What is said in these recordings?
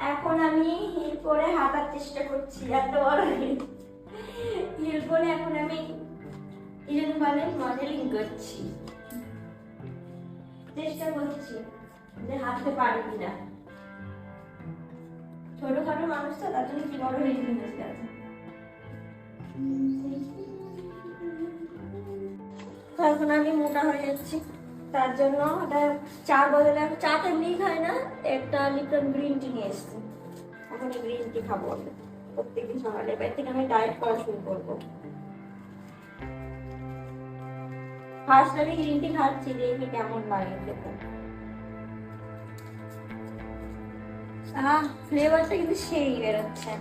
এখন আমি হিল পরে হাঁটার চেষ্টা করছি এত বড় হিল হিল পরে এখন আমি হিল মানে মডেলিং করছি। চেষ্টা করছি যে হাঁটতে পারি কিনা। ছোটখাটো মানুষ তো, তার জন্য কি বড় হিল তো এখন আমি মোটা হয়ে যাচ্ছি। তার জন্য ওটা চা বদলে আমি চা তো এমনিই খাই না, একটা লিপটন গ্রিন টি নিয়ে এসেছি। এখন গ্রিন টি খাব প্রত্যেকদিন সকালে, এবার থেকে আমি ডায়েট করা শুরু করব। ফার্স্ট আমি গ্রিন টি খাচ্ছি, দেখি কেমন লাগে খেতে। ফ্লেভারটা কিন্তু সেই বেরোচ্ছে।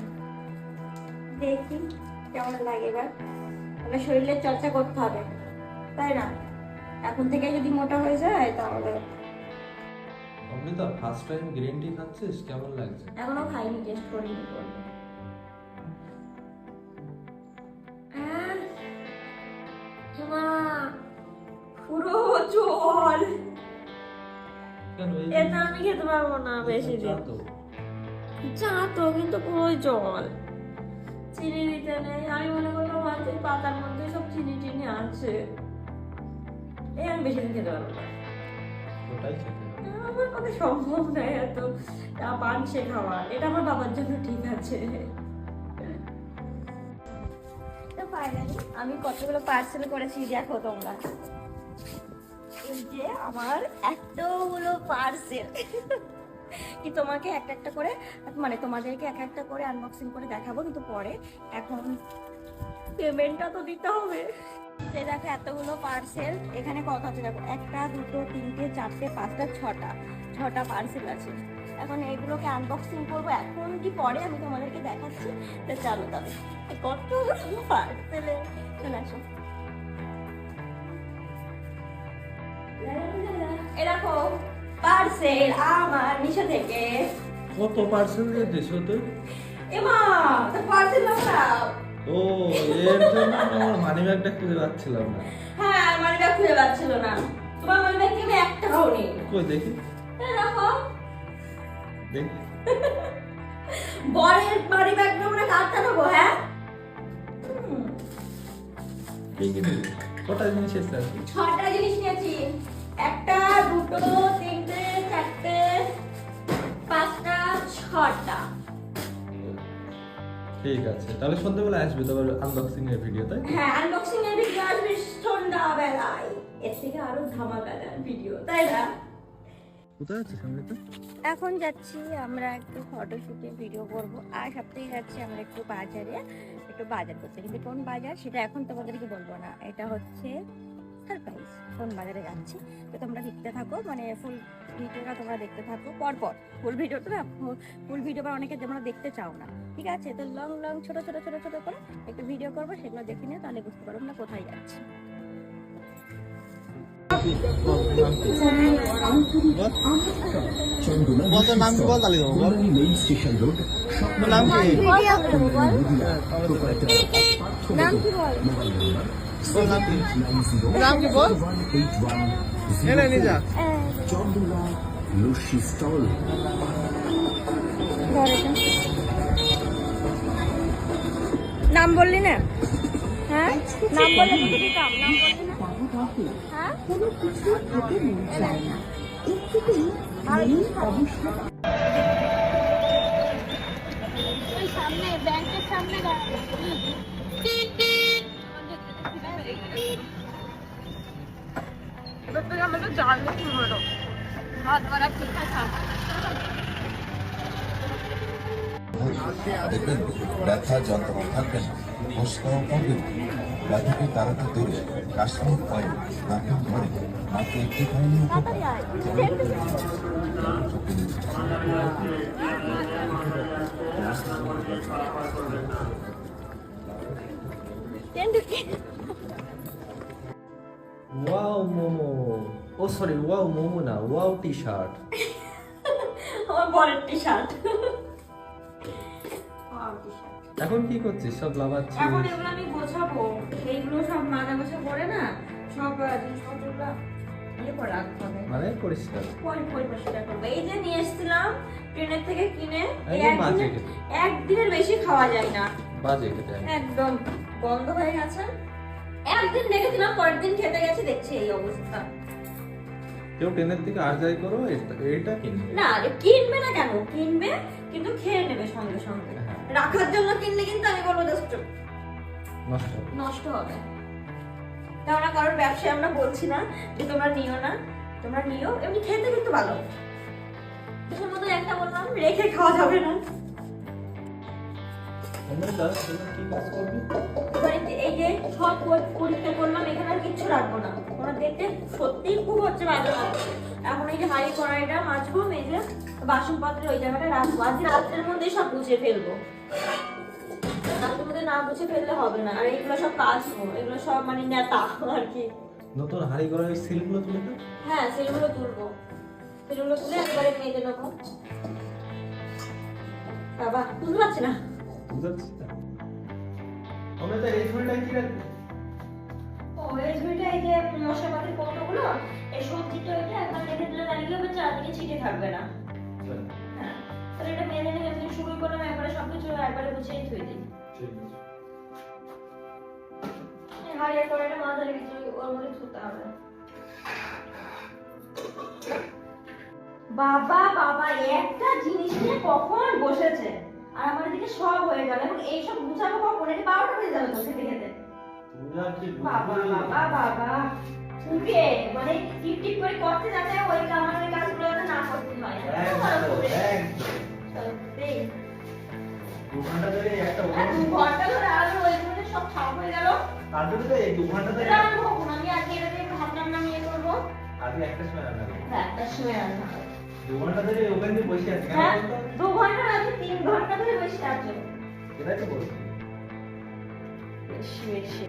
দেখি কেমন লাগে এবার। তাহলে শরীরের চর্চা করতে হবে, তাই না? এখন থেকে যদি মোটা হয়ে যায় তাহলে Amrita first time green tea খাচ্ছিস? কেমন লাগছে? এখনও খাইনি টেস্ট করিনি পুরো জল। এটা আমি খেতে পারব না বেশি দিন। চা তো কিন্তু পুরো জল। চিনি দিতে নেই। আমি মনে করলাম পাতার মধ্যে সব চিনি টিনি আছে। এই আমি বেশি দিন খেতে পারব ওটাই আমার পক্ষে সম্ভব নয় এত। পানসে খাওয়া এটা আমার বাবার জন্য ঠিক আছে। আমি কতগুলো পার্সেল করেছি দেখো তোমরা। এই যে আমার এতগুলো পার্সেল কি তোমাকে একটা একটা করে মানে তোমাদেরকে এক একটা করে আনবক্সিং করে দেখাবো কিন্তু পরে এখন পেমেন্টটা তো দিতে হবে। এই দেখো এতগুলো পার্সেল এখানে কত আছে দেখো? একটা দুটো তিনটে চারটে পাঁচটা ছটা। ছটা পার্সেল আছে। এখন এগুলোকে আনবক্সিং করব। এখন কি পরে আমি তোমাদেরকে দেখাচ্ছি? তো চলো তবে কত পার্সেলে চলে আসো। এরকম পার্সেল আমার মিশো থেকে। কত পার্সেল দিয়েছিস ও তুই এমা তো পার্সেল নাম্বার ও এর জন্য আমার মানি ব্যাগটা খুঁজে পাচ্ছিলাম না। হ্যাঁ মানি ব্যাগ খুঁজে পাচ্ছিল না। তোমার মানি ব্যাগ থেকে এক টাকাও নেই? কই দেখি। দেখি। বরের মানি ব্যাগ আমরা কাটতে নেব হ্যাঁ? কটা জিনিস এসে আছে ছটা জিনিস নিয়েছি। একটা দুটো ঠিক আছে। তাহলে সন্ধ্যেবেলা আসবে তোমার আনবক্সিং এর ভিডিও তাই হ্যাঁ আনবক্সিং এর ভিডিও আসবে সন্ধ্যাবেলায়। এর থেকে আরও ধামাকাদার ভিডিও তাই না? কোথায় আছিস এখন যাচ্ছি আমরা একটু ফটোশুটে ভিডিও করব। আর সপ্তাহে যাচ্ছি আমরা একটু বাজারে একটু বাজার করতে। কিন্তু কোন বাজার সেটা এখন তোমাদেরকে বলব না। এটা হচ্ছে সারপ্রাইজ কোন বাজারে যাচ্ছি। তো তোমরা দেখতে থাকো মানে ফুল ভিডিওটা তোমরা দেখতে থাকো পরপর। ফুল ভিডিওটা না ফুল ভিডিও বা অনেকে তোমরা দেখতে চাও না। ঠিক আছে? তো লং লং ছোট ছোট ছোট ছোট করে একটু ভিডিও করব, সেগুলো দেখে নিয়ে তাহলে বুঝতে পারব না কোথায় যাচ্ছি। নাম নাম বললি না? হ্যাঁ? নাম বললে দিতাম নাম বললি না। হ্যাঁ আর সামনে ব্যাংকের সামনে এবার থেকে আমাদের জানলে কি হলো? হাত মারা ঠিক আছে ব্যথা যন্ত্রণা থাকবে না। ঘোষণাও করবে না। ব্যথাকে তাড়াতে দূরে কাশ্মীর অয়েল নাকে ধরে মাত্র একটি খাইলে উপকার wow momo oh sorry wow momo না ওয়াও টি শার্ট আমার বরের টি শার্ট এখন কি করছিস? সব লাভাচ্ছিস এখন এগুলো আমি গোছাবো। এইগুলো সব মাজা গোছা করে না সব জিনিসপত্রগুলো ইয়ে মানে পরিষ্কার। পরিষ্কার করব। এই যে নিয়ে এসেছিলাম ট্রেনের থেকে কিনে একদিনের- বেশি খাওয়া যায় না। বাজে একদম বন্ধ হয়ে গেছে। একদিন রেখেছিলাম পরের দিন খেতে গেছি দেখছি এই অবস্থা। কেউ ট্রেনের থেকে আর যাই করো এটা- কিনবে। না রে, কিনবে না কেন? কিনবে কিন্তু খেয়ে নেবে সঙ্গে সঙ্গে। রাখার জন্য কিনলে কিন্তু আমি বলব জাস্ট নষ্ট। নষ্ট হবে। কেননা কারোর ব্যবসায় আমরা বলছি না যে তোমরা নিও না তোমরা নিও এমনি খেতে কিন্তু ভালো। মতো একটা বললাম রেখে খাওয়া যাবে না। এই যে সব পরীক্ষা করলাম এখানে আর কিচ্ছু রাখব না। ওরা দেখতে সত্যিই খুব হচ্ছে বাজে লাগছে। এখন এই যে হাই কড়াইটা মাজবো মেজে বাসন পাত্রে ওই জায়গাটা রাখব। আজকে রাত্রের মধ্যে সব গুছিয়ে ফেলব। রাত্রের মধ্যে না গুছিয়ে ফেললে হবে না। আর এগুলো সব কাচবো এগুলো সব মানে নেতা আর কি। নতুন হাড়ি সিলগুলো তুলে হ্যাঁ সেগুলো তুলবো। সেগুলো তুলে একবারে মেজে নেব। বাবা তুলতে পারছি না? বুঝতে পারছিস আমরা তো এই ঝোলটাই কি রাখব? ও এই ঝুড়িটা এই যে মশলাপাতির কৌটোগুলো এই সবজিটা ওইটা একবার রেখে দিলে তাহলে হবে চারদিকে ছিটে থাকবে না। হ্যাঁ তাহলে এটা মেজে নিয়ে আমি শুরু করলাম একবারে সবকিছু একবারে গুছিয়ে ধুয়ে দিই। ঠিক আছে। এই করে একটা মাথা রেখেছি ওর মধ্যে ধুতে হবে। বাবা বাবা একটা জিনিস নিয়ে কখন বসেছে? আর আমার এদিকে সব হয়ে গেল এখন এইসব গুছাবো কখন এটা বারোটা বেজে যাবে তো খেতে খেতে বাবা বাবা বাবা উঠে মানে টিপ টিপ করে করতে যাতে ওই আমার ওই কাজগুলো না করতে হয় এত বড় একদম, করে। একদম। সত্যি। দু ঘণ্টা ধরে একটা আর দু ঘণ্টা ধরে আরও ওই সব খাওয়া হয়ে গেল তারপরে তো এই দু ঘণ্টা ধরে আমি আমি আজকে এটা দিয়ে ভাত রান্না নিয়ে করব আগে একটা সময় রান্না করব। হ্যাঁ সময় রান্না হবে। দু ঘণ্টা ধরে ওখানে বসে আছে হ্যাঁ দু ঘণ্টা আছে তিন ঘণ্টা ধরে বসে আছে। এটাই তো বলছি বেশি বেশি।